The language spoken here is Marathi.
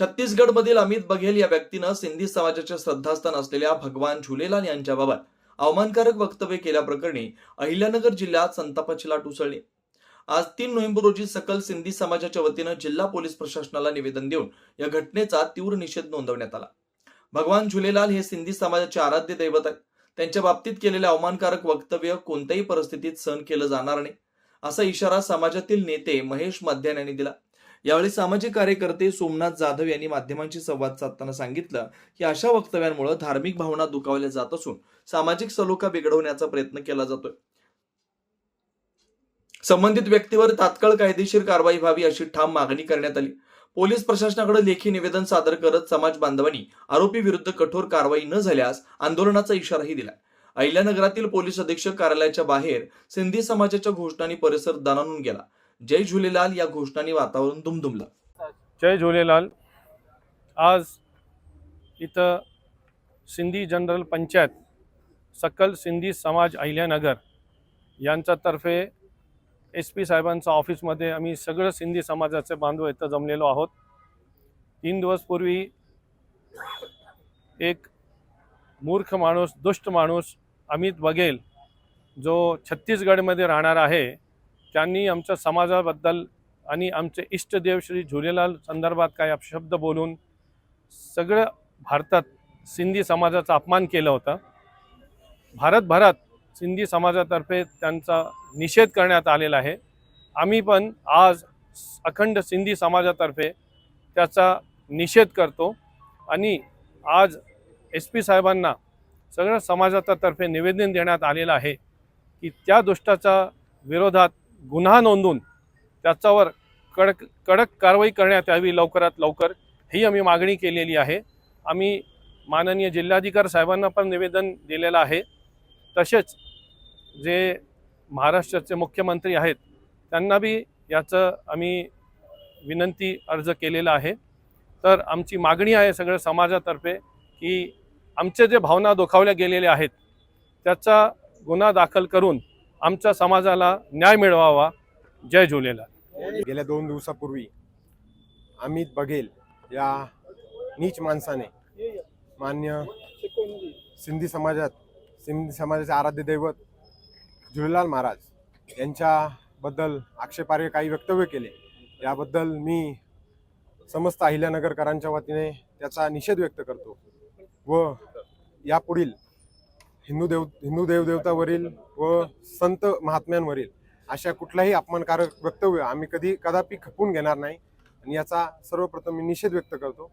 छत्तीसगडमधील अमित बघेल या व्यक्तीनं सिंधी समाजाचे श्रद्धास्थान असलेल्या भगवान झुलेलाल यांच्याबाबत अवमानकारक वक्तव्य केल्याप्रकरणी अहिल्यानगर जिल्ह्यात संतापाची लाट उसळली आज तीन नोव्हेंबर रोजी सकल सिंधी समाजाच्या वतीनं जिल्हा पोलीस प्रशासनाला निवेदन देऊन या घटनेचा तीव्र निषेध नोंदवण्यात आला. भगवान झुलेलाल हे सिंधी समाजाचे आराध्य दैवत आहेत. त्यांच्या बाबतीत केलेले अवमानकारक वक्तव्य कोणत्याही परिस्थितीत सहन केलं जाणार नाही. असा इशारा समाजातील नेते महेश मध्यान यांनी दिला. यावेळी सामाजिक कार्यकर्ते सोमनाथ जाधव यांनी माध्यमांशी संवाद साधताना सांगितलं की अशा वक्तव्यांमुळे धार्मिक भावना दुखावल्या जात असून सामाजिक सलोखा बिघडवण्याचा प्रयत्न केला जातोय. संबंधित व्यक्तीवर तात्काळ कायदेशीर कारवाई व्हावी अशी ठाम मागणी करण्यात आली. पोलीस प्रशासनाकडे लेखी निवेदन सादर करत समाज बांधवांनी आरोपी विरुद्ध कठोर कारवाई न झाल्यास आंदोलनाचा इशाराही दिला. अहिल्यानगरातील पोलीस अधीक्षक कार्यालयाच्या बाहेर सिंधी समाजाच्या घोषणांनी परिसर दणानून गेला. जय झुलेलाल या घोषणांनी वातावरण दुमदुमलं. जय झूलेलाल. आज इथं सिंधी जनरल पंचायत सकल सिंधी समाज अहिल्यानगर यांच्यातर्फे एस पी साहेबांच्या ऑफिसमध्ये आम्ही सगळं सिंधी समाजाचे बांधव इथं जमलेलो आहोत. तीन दिवसपूर्वी एक मूर्ख माणूस दुष्ट माणूस अमित बघेल जो छत्तीसगडमध्ये राहणार आहे त्यांनी आमच्या समाजाबद्दल आणि आमचे इष्टदेव श्री झुलेलाल संदर्भात काही अपशब्द बोलून सगळं भारतात सिंधी समाजाचा अपमान केला होता. भारतभरात सिंधी समाजातर्फे त्यांचा निषेध करण्यात आलेला आहे. आम्ही पण आज अखंड सिंधी समाजातर्फे त्याचा निषेध करतो. आणि आज एस पी साहेबांना सगळ्या समाजातर्फे निवेदन देण्यात आलेलं आहे की त्या दुष्टाच्या विरोधात गुन्हा नोंदून त्याच्यावर कडक कडक कारवाई करण्यात यावी लवकरात लवकर ही आम्ही मागणी केलेली आहे. आम्ही माननीय जिल्हाधिकारी साहेबांना पण निवेदन दिलेलं आहे. तसेच जे महाराष्ट्राचे मुख्यमंत्री आहेत त्यांना बी याचं आम्ही विनंती अर्ज केलेला आहे. तर आमची मागणी आहे सगळ्या समाजातर्फे की आमचे जे भावना दुखावल्या गेलेल्या आहेत त्याचा गुन्हा दाखल करून आमच्या समाजाला न्याय मिळवावा. जय झुलेलाल. गेल्या दोन दिवसापूर्वी अमित बघेल या नीच माणसाने मान्य सिंधी समाजात सिंधी समाजाचे आराध्य दैवत झुलेलाल महाराज यांच्याबद्दल आक्षेपार्ह काही वक्तव्य केले. याबद्दल मी समस्त अहिल्यानगरकरांच्या वतीने त्याचा निषेध व्यक्त करतो व यापुढील हिंदू देव हिंदू देवदेवतावरील व संत महात्म्यांवरील अशा कुठलाही अपमानकारक वक्तव्य आम्ही कधी कदापि खपून घेणार नाही. आणि याचा सर्वप्रथम मी निषेध व्यक्त करतो.